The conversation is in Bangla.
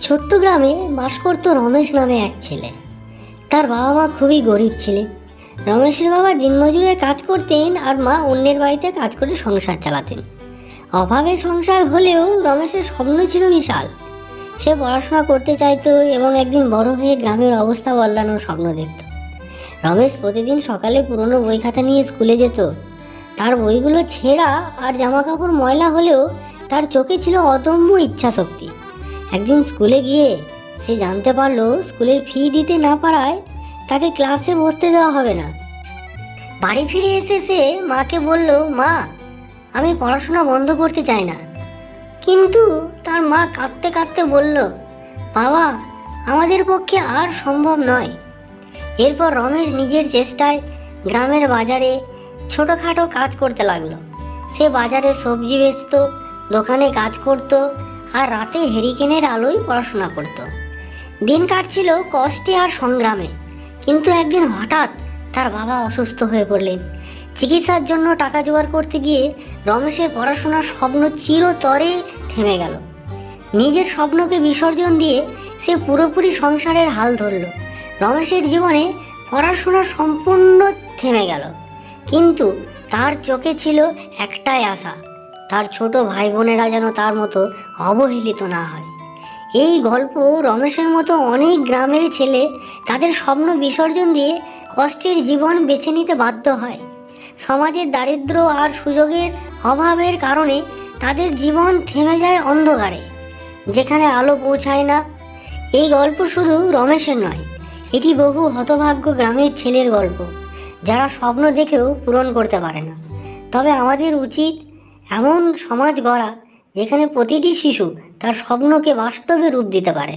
ছোট্ট গ্রামে বাস করত রমেশ নামে এক ছেলে। তার বাবা মা খুবই গরিব ছিলেন রমেশের বাবা দিনমজুরে কাজ করতেন আর মা অন্যের বাড়িতে কাজ করে সংসার চালাতেন। অভাবে সংসার হলেও রমেশের স্বপ্ন ছিল বিশাল। সে পড়াশোনা করতে চাইতো এবং একদিন বড় হয়ে গ্রামের অবস্থা বদলানোর স্বপ্ন দেখত। রমেশ প্রতিদিন সকালে পুরনো বই খাতা নিয়ে স্কুলে যেত। তার বইগুলো ছেঁড়া আর জামা কাপড় ময়লা হলেও তার চোখে ছিল অদম্য ইচ্ছা শক্তি একদিন স্কুলে গিয়ে সে জানতে পারল স্কুলের ফি দিতে না পারায় তাকে ক্লাসে বসতে দেওয়া হবে না। বাড়ি ফিরে এসে সে মাকে বলল, মা, আমি পড়াশোনা বন্ধ করতে চাই না। কিন্তু তার মা কাঁদতে কাঁদতে বলল, বাবা, আমাদের পক্ষে আর সম্ভব নয়। এরপর রমেশ নিজের চেষ্টায় গ্রামের বাজারে ছোটোখাটো কাজ করতে লাগল। সে বাজারে সবজি বেচত, দোকানে কাজ করত আর রাতে হেরিকেনের আলোয় পড়াশোনা করত। দিন কাটছিল কষ্টে আর সংগ্রামে। কিন্তু একদিন হঠাৎ তার বাবা অসুস্থ হয়ে পড়লেন। চিকিৎসার জন্য টাকা জোগাড় করতে গিয়ে রমেশের পড়াশোনার স্বপ্ন চিরতরে থেমে গেল। নিজের স্বপ্নকে বিসর্জন দিয়ে সে পুরোপুরি সংসারের হাল ধরল। রমেশের জীবনে পড়াশোনা সম্পূর্ণ থেমে গেল। কিন্তু তার চোখে ছিল একটাই আশা তার ছোট ভাই বোনেরা যেন তার মতো অবহেলিত না হয়। এই গল্প রমেশের মতো অনেক গ্রামের ছেলে তাদের স্বপ্ন বিসর্জন দিয়ে কষ্টের জীবন বেছে নিতে বাধ্য হয়। সমাজের দারিদ্র আর সুযোগের অভাবের কারণে তাদের জীবন থেমে যায় অন্ধকারে, যেখানে আলো পৌঁছায় না। এই গল্প শুধু রমেশের নয়, এটি বহু হতভাগ্য গ্রামের ছেলের গল্প, যারা স্বপ্ন দেখেও পূরণ করতে পারে না। তবে আমাদের উচিত এমন সমাজ গড়া যেখানে প্রতিটি শিশু তার স্বপ্নকে বাস্তবে রূপ দিতে পারে।